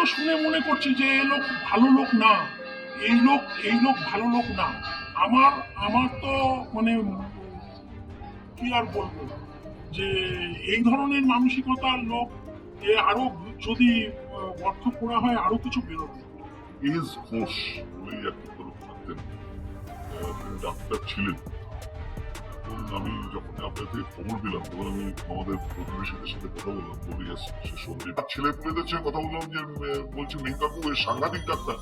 তো শুনে মনে করছি যে এই লোক ভালো লোক না। এই লোক এই লোক ভালো লোক না। আমার আমার তো মানে কি আর বলব? যে এই ধরনের মানসিকতার লোক এ আরও যদি অর্থ করা হয়, আরও কিছু বেরোবে। ডাক্তার ছিলেন। আমি যখন আপনার থেকে খবর পেলাম, তখন আমি আমাদের প্রতিবেশীদের সাথে কথা বললাম, বলি সে ছেলে পুলেদের সঙ্গে কথা বললাম যে বলছে সাংঘাতিক ডাক্তার।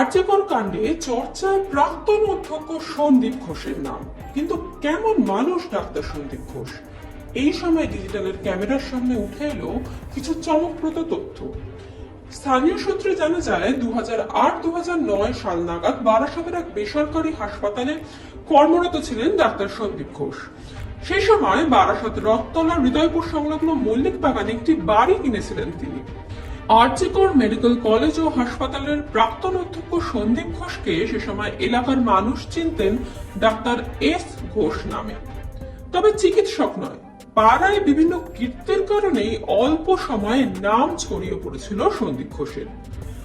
আর্যকর কাণ্ডে চর্চায় প্রাক্তন অধ্যক্ষ সন্দীপ ঘোষের নাম। কিন্তু কেমন মানুষ ডাক্তার সন্দীপ ঘোষ? এই সময় ডিজিটালের ক্যামেরার সামনে উঠে এলো কিছু চমকপ্রদ তথ্য। স্থানীয় সূত্রে জানা যায় দু হাজার সাল নাগাদ বারাসতের এক বেসরকারি হাসপাতালে কর্মরত ছিলেন ডাক্তার সন্দীপ ঘোষ। সেই সময় বারাসত রথতলা হৃদয়পুর সংলগ্ন মল্লিক বাগানে একটি বাড়ি কিনেছিলেন তিনি। আর্চিকর মেডিকেল কলেজ ও হাসপাতালের প্রাক্তন অধ্যক্ষ সন্দীপ ঘোষকে সে সময় এলাকার মানুষ চিনতেন ডাক্তার এস ঘোষ নামে। তবে চিকিৎসক নয় পাড়ায় বিভিন্ন কীর্তির কারণেই অল্প সময়ে নাম ছড়িয়ে পড়েছিল সন্দীপ ঘোষের।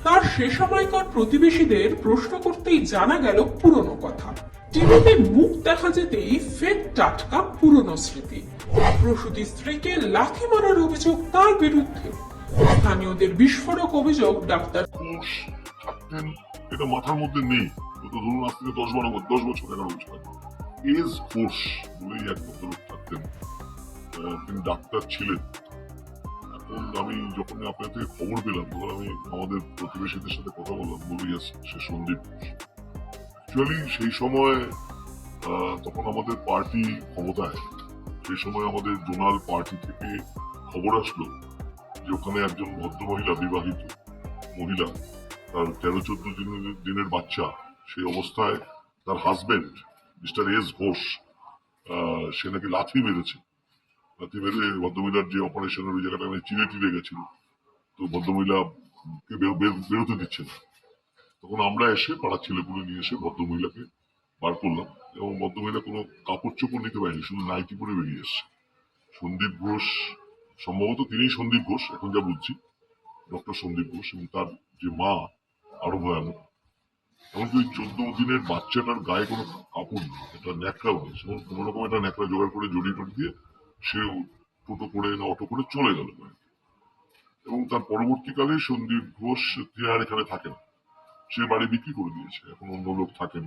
তার সে সময়কার প্রতিবেশীদের প্রশ্ন করতেই জানা গেল পুরনো কথা। টিভিতে মুখ দেখা যেতেই ফের টাটকা পুরনো স্মৃতি। প্রসূতি স্ত্রীকে লাথি মারার অভিযোগ তার বিরুদ্ধে। স্থানীয়দের বিস্ফোরক অভিযোগ ডাক্তার ঘোষ এটা মাথার মধ্যে নেই। তো ধরুন আজ থেকে দশ বারো দশ বছর এগারো বছর ঘোষ বলেই এক লোক থাকতেন। তিনি ডাক্তার ছিলেন। এখন আমি যখন আপনার থেকে খবর পেলাম, তখন আমি আমাদের প্রতিবেশীদের সাথে কথা বললাম বলি সে সন্দীপ অ্যাকচুয়ালি সেই সময় তখন আমাদের পার্টি ক্ষমতায়, সেই সময় আমাদের জোনাল পার্টি থেকে খবর আসলো যে ওখানে একজন ভদ্রমহিলা, বিবাহিত মহিলা, তার তেরো চোদ্দ দিনের বাচ্চা, সেই অবস্থায় তার হাজবেন্ড মিস্টার এস ঘোষ সে নাকি লাথি মেরেছে। মেরে ভদ্রমহিলার যে অপারেশনের ওই জায়গাটা চিড়ে টিড়ে গেছিল। তো বের- বেরোতে দিচ্ছে না। তখন আমরা এসে পাড়ার ছেলেপুলে নিয়ে এসে ভদ্রমহিলাকে বার করলাম এবং ভদ্রমহিলা কোনো কাপড় চোপড় নিতে পারেনি, শুধু নাইটি পরে বেরিয়ে এসছে। সন্দীপ ঘোষ, সম্ভবত তিনিই সন্দীপ ঘোষ, এখন যা বুঝছি ডক্টর সন্দীপ ঘোষ এবং তার যে মা, আরও ভয়ানক। এমনকি ওই চোদ্দ দিনের বাচ্চাটার গায়ে কোনো কাপড় নেই একটা ন্যাকড়াও নেই কোনো রকম একটা ন্যাকড়া জোগাড় করে জড়িয়ে টড়ি দিয়ে সে টোটো করে না, অটো করে চলে গেল এবং তার পরবর্তীকালে সন্দীপ ঘোষ সে আর এখানে না সে বাড়ি বিক্রি করে দিয়েছে, এখন অন্য লোক থাকেন।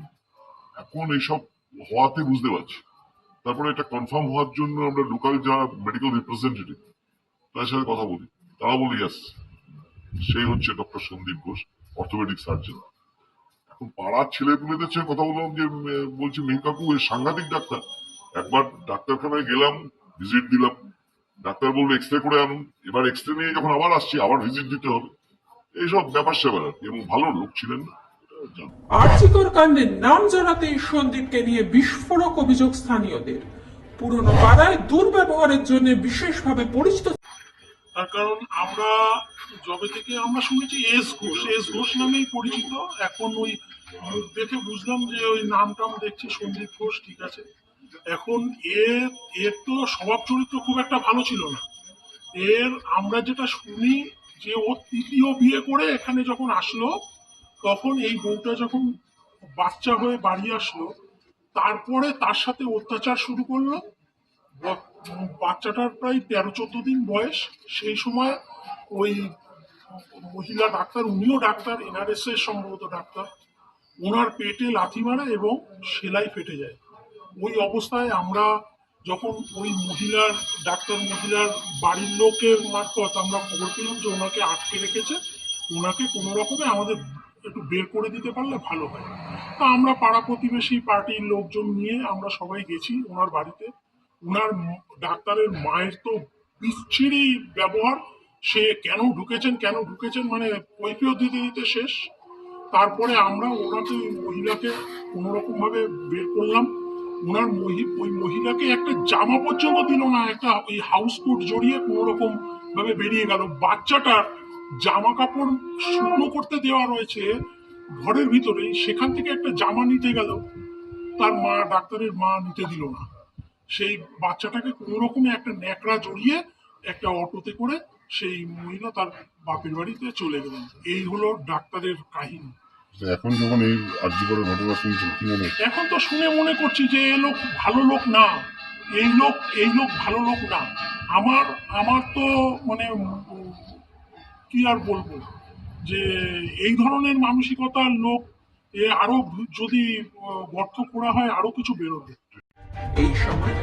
এখন এইসব হওয়াতে বুঝতে পারছি। তারপরে এটা কনফার্ম হওয়ার জন্য আমরা লোকাল যারা মেডিকেল রিপ্রেজেন্টেটিভ তার সাথে কথা বলি। তারা বলি ইয়াস সেই হচ্ছে doctor Sandip Ghosh orthopaedic surgeon এখন পাড়ার ছেলে পুলেদের সঙ্গে কথা বললাম যে বলছি মেহ কাকু এ সাংঘাতিক ডাক্তার। একবার ডাক্তারখানায় গেলাম ভিজিট দিলাম। ডাক্তার বলল এক্স রে করে আনুন। এবার এক্স রে নিয়ে যখন আবার আসছি আবার ভিজিট দিতে হবে। এইসব ব্যাপার স্যাপার আর কি। এবং ভালো লোক ছিলেন কাণ্ডে নাম জড়াতেই সন্দীপকে নিয়ে বিস্ফোরক অভিযোগ স্থানীয়দের। পুরনো পাড়ায় দুর্ব্যবহারের জন্য বিশেষভাবে পরিচিত তার কারণ আমরা যবে থেকে আমরা শুনেছি এস ঘোষ। এস ঘোষ নামেই পরিচিত। এখন ওই দেখে বুঝলাম যে ওই নামটাম দেখছি সন্দীপ ঘোষ ঠিক আছে। এখন এর এর তো স্বভাব চরিত্র খুব একটা ভালো ছিল না। এর আমরা যেটা শুনি যে ও তৃতীয় বিয়ে করে এখানে যখন আসলো, তখন এই বউটা যখন বাচ্চা হয়ে বাড়ি আসলো, তারপরে তার সাথে অত্যাচার শুরু করল। বাচ্চাটার প্রায় তেরো, চোদ্দ দিন বয়স। সেই সময় ওই মহিলা ডাক্তার, উনিও ডাক্তার এনআরএস এর সম্ভবত ডাক্তার। ওনার পেটে লাথি মারে এবং সেলাই ফেটে যায়। ওই অবস্থায় আমরা যখন ওই মহিলার, ডাক্তার মহিলার বাড়ির লোকের মারফত আমরা খবর পেলাম যে ওনাকে আটকে রেখেছে, ওনাকে কোনো রকমে আমাদের একটু বের করে দিতে পারলে ভালো হয়। তা আমরা পাড়া প্রতিবেশী পার্টির লোকজন নিয়ে আমরা সবাই গেছি ওনার বাড়িতে। ওনার ডাক্তারের মায়ের তো বিচ্ছিরি ব্যবহার, সে কেন ঢুকেছেন কেন ঢুকেছেন মানে কৈফিয়ত দিতে দিতে শেষ। তারপরে আমরা ওনাকে মহিলাকে কোনো রকম ভাবে বের করলাম। ওনার ওই মহিলাকে একটা জামা পর্যন্ত দিল না, একটা ওই হাউস কোট জড়িয়ে কোনো রকম ভাবে বেরিয়ে গেল। বাচ্চাটার জামা কাপড় শুকনো করতে দেওয়া রয়েছে ঘরের ভিতরেই সেখান থেকে একটা জামা নিতে গেল। তার মা, ডাক্তারের মা নিতে দিল না। সেই বাচ্চাটাকে কোনো রকমে একটা ন্যাকড়া জড়িয়ে একটা অটোতে করে সেই মহিলা তার বাপের বাড়িতে চলে গেলেন। এই হলো ডাক্তারের কাহিনী। এখন যখন এই আর্যকরের ঘটনা শুনছেন কি মনে হচ্ছে? এখন তো শুনে মনে করছি যে এই লোক ভালো লোক না। এই লোক এই লোক ভালো লোক না। আমার আমার তো মানে কি আর বলব? যে এই ধরনের মানসিকতার লোক এ আরও যদি গর্ত করা হয় আরও কিছু বেরোবে। এই সময়